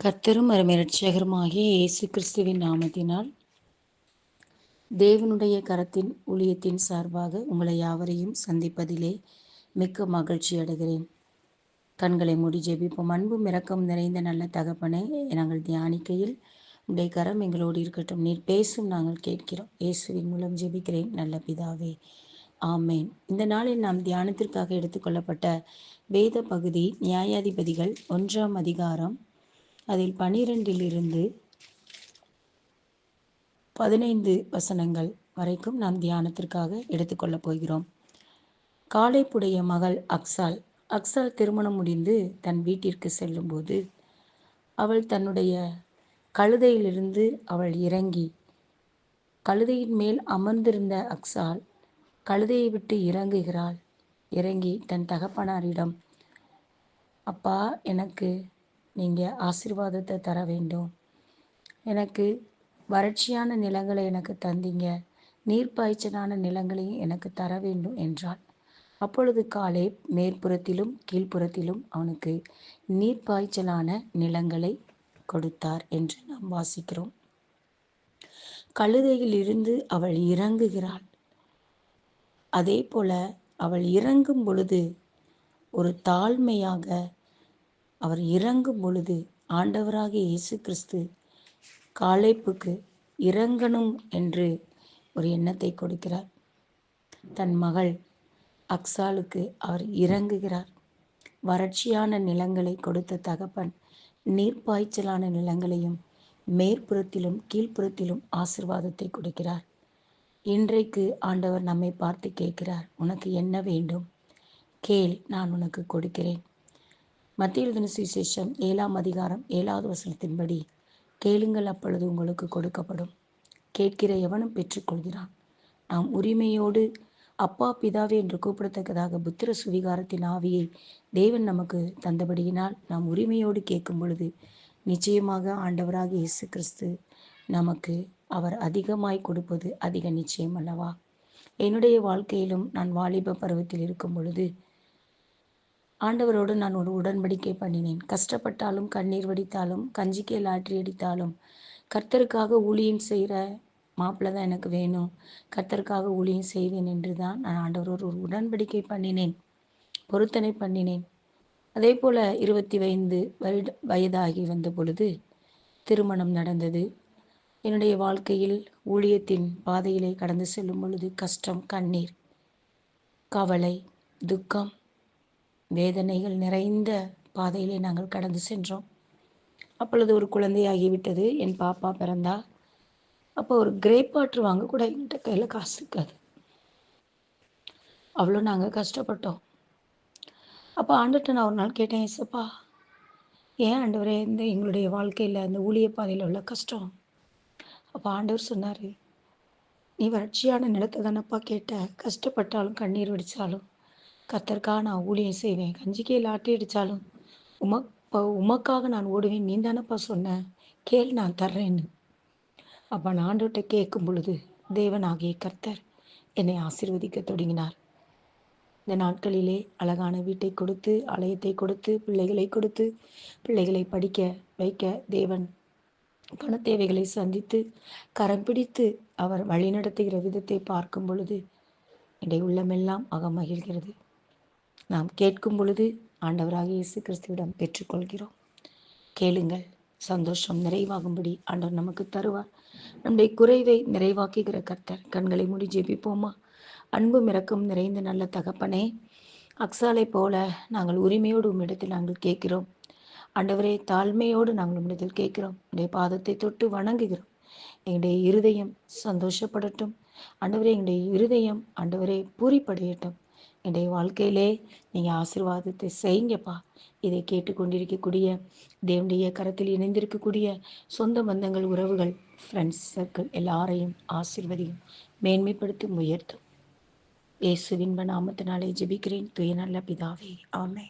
கர்த்தரும் அருமைரட்சகருமாகிய இயேசு கிறிஸ்துவின் நாமத்தினால் தேவனுடைய கரத்தின் ஊழியத்தின் சார்பாக உங்களை யாவரையும் சந்திப்பதிலே மிக்க மகிழ்ச்சி அடைகிறேன். கண்களை மூடி ஜெபிப்போம். அன்பும் இரக்கம் நிறைந்த நல்ல தகப்பனை நாங்கள் தியானிக்கையில் உடைய கரம் எங்களோடு இருக்கட்டும். நீர் பேசும் நாங்கள் கேட்கிறோம். இயேசுவின் மூலம் ஜெபிக்கிறேன். நல்ல பிதாவே. ஆமேன். இந்த நாளில் நாம் தியானத்திற்காக எடுத்துக்கொள்ளப்பட்ட வேத பகுதி நியாயாதிபதிகள் ஒன்றாம் அதிகாரம் அதில் பனிரெண்டிலிருந்து பதினைந்து வசனங்கள் வரைக்கும் நாம் தியானத்திற்காக எடுத்துக்கொள்ளப் போகிறோம். காலைப்புடைய மகள் அக்சால் அக்சால் திருமணம் முடிந்து தன் வீட்டிற்கு செல்லும்போது அவள் தன்னுடைய கழுதையிலிருந்து அவள் இறங்கி கழுதையின் மேல் அமர்ந்திருந்த அக்சால் கழுதையை விட்டு இறங்குகிறாள். இறங்கி தன் தகப்பனாரிடம் அப்பா எனக்கு நீங்கள் ஆசிர்வாதத்தை தர வேண்டும். எனக்கு வறட்சியான நிலங்களை எனக்கு தந்தீங்க. நீர்ப்பாய்ச்சலான நிலங்களையும் எனக்கு தர வேண்டும் என்றால் அப்பொழுது காலை மேற்புறத்திலும் கீழ்ப்புறத்திலும் அவனுக்கு நீர்ப்பாய்ச்சலான நிலங்களை கொடுத்தார் என்று நாம் வாசிக்கிறோம். கழுதையில் இருந்து அவள் இறங்குகிறாள். அதே போல அவள் இறங்கும் பொழுது ஒரு தாழ்மையாக அவர் இறங்கும் பொழுது ஆண்டவராக இயேசு கிறிஸ்து காளைப்புக்கு இறங்கணும் என்று ஒரு எண்ணத்தை கொடுக்கிறார். தன் மகள் அக்சாலுக்கு அவர் இறங்குகிறார். வறட்சியான நிலங்களை கொடுத்த தகப்பன் நீர்ப்பாய்ச்சலான நிலங்களையும் மேற்புறத்திலும் கீழ்ப்புறத்திலும் ஆசிர்வாதத்தை கொடுக்கிறார். இன்றைக்கு ஆண்டவர் நம்மை பார்த்து கேட்கிறார் உனக்கு என்ன வேண்டும்? கேள் நான் உனக்கு கொடுக்கிறேன். மத்திய எழுதின சுவிசேஷம் ஏழாம் அதிகாரம் ஏழாவது வசனத்தின்படி கேளுங்கள் அப்பொழுது உங்களுக்கு கொடுக்கப்படும். கேட்கிற எவனும் பெற்றுக்கொள்கிறான். நாம் உரிமையோடு அப்பா பிதாவே என்று கூப்பிடத்தக்கதாக புத்திர சுவிகாரத்தின் ஆவியை தேவன் நமக்கு தந்தபடியினால் நாம் உரிமையோடு கேட்கும் பொழுது நிச்சயமாக ஆண்டவராக இயேசு கிறிஸ்து நமக்கு அவர் அதிகமாய் கொடுப்பது அதிக நிச்சயம் அல்லவா? என்னுடைய வாழ்க்கையிலும் நான் வாலிப பருவத்தில் இருக்கும் பொழுது ஆண்டவரோடு நான் ஒரு உடன்படிக்கை பண்ணினேன். கஷ்டப்பட்டாலும் கண்ணீர் வடித்தாலும் கஞ்சிக்கே லாட்ரி அடித்தாலும் கர்த்தருக்காக ஊழியம் செய்கிற மாப்பிள்ளை தான் எனக்கு வேணும். கர்த்தருக்காக ஊழியம் செய்வேன் என்று தான் நான் ஆண்டவரோடு ஒரு உடன்படிக்கை பண்ணினேன். பொருத்தனை பண்ணினேன். அதே போல் இருபத்தி ஐந்து வருட வயதாகி வந்த பொழுது திருமணம் நடந்தது. என்னுடைய வாழ்க்கையில் ஊழியத்தின் பாதையிலே கடந்து செல்லும் பொழுது கஷ்டம் கண்ணீர் கவலை துக்கம் வேதனைகள் நிறைந்த பாதையிலே நாங்கள் கடந்து சென்றோம். அப்பொழுது ஒரு குழந்தையாகிவிட்டது. என் பாப்பா பிறந்தா. அப்போ ஒரு கிரேப் வாட்டர் வாங்க கூட என்கிட்ட கையில் காசு இருக்காது. அவ்வளோ நாங்கள் கஷ்டப்பட்டோம். அப்போ ஆண்டுகிட்ட நான் ஒரு நாள் கேட்டேன் ஏசப்பா ஏன் ஆண்டவரே இந்த எங்களுடைய வாழ்க்கையில் அந்த ஊழிய பாதையில் உள்ள கஷ்டம்? அப்போ ஆண்டவர் சொன்னார் நீ வறட்சியான நிலத்தை தானப்பா கேட்ட. கஷ்டப்பட்டாலும் கண்ணீர் வடித்தாலும் கத்தர்க்காக நான் ஊழியம் செய்வேன். கஞ்சிக்கே லாட்டி அடித்தாலும் உமக் உமக்காக நான் ஓடுவேன். நீ தானப்பா சொன்ன கேள் நான் தர்றேன்னு. அப்போ நான் ஆண்டவர்கிட்ட கேட்கும் பொழுது தேவனாகிய கர்த்தர் என்னை ஆசிர்வதிக்க தொடங்கினார். இந்த நாட்களிலே அழகான வீட்டை கொடுத்து ஆலயத்தை கொடுத்து பிள்ளைகளை கொடுத்து பிள்ளைகளை படிக்க வைக்க தேவன் பண தேவைகளை சந்தித்து கரம் பிடித்து அவர் வழிநடத்துகிற விதத்தை பார்க்கும் பொழுது என்னுடைய உள்ளமெல்லாம் அகமகிழ்கிறது நாம் கேட்கும் பொழுது ஆண்டவராக இயேசு கிறிஸ்துவிடம் பெற்றுக்கொள்கிறோம். கேளுங்கள் சந்தோஷம் நிறைவாகும்படி ஆண்டவர் நமக்கு தருவார். நம்முடைய குறைவை நிறைவாக்குகிற கர்த்தர் கண்களை மூடி ஜெபிப்போமா? அன்பும் மிறக்கும் நிறைந்த நல்ல தகப்பனே அக்சாலை போல நாங்கள் உரிமையோடு உம்மிடத்தில் நாங்கள் கேட்கிறோம். ஆண்டவரே தாழ்மையோடு நாங்கள் உம்மிடத்தில் கேட்கிறோம். உடைய பாதத்தை தொட்டு வணங்குகிறோம். எங்களுடைய இருதயம் சந்தோஷப்படட்டும். ஆண்டவரே எங்களுடைய இருதயம் ஆண்டவரே பூரிப்படையட்டும். என்னுடைய வாழ்க்கையிலே நீங்கள் ஆசிர்வாதத்தை செய்யுங்கப்பா. இதை கேட்டுக்கொண்டிருக்கக்கூடிய தேவனுடைய கரத்தில் இணைந்திருக்கக்கூடிய சொந்த பந்தங்கள் உறவுகள் ஃப்ரெண்ட்ஸ் சர்க்கிள் எல்லாரையும் ஆசிர்வதியும் மேன்மைப்படுத்தி உயர்த்தும். இயேசுவின் நாமத்தினாலே ஜெபிக்கிறேன். துய நல்ல பிதாவே. ஆமே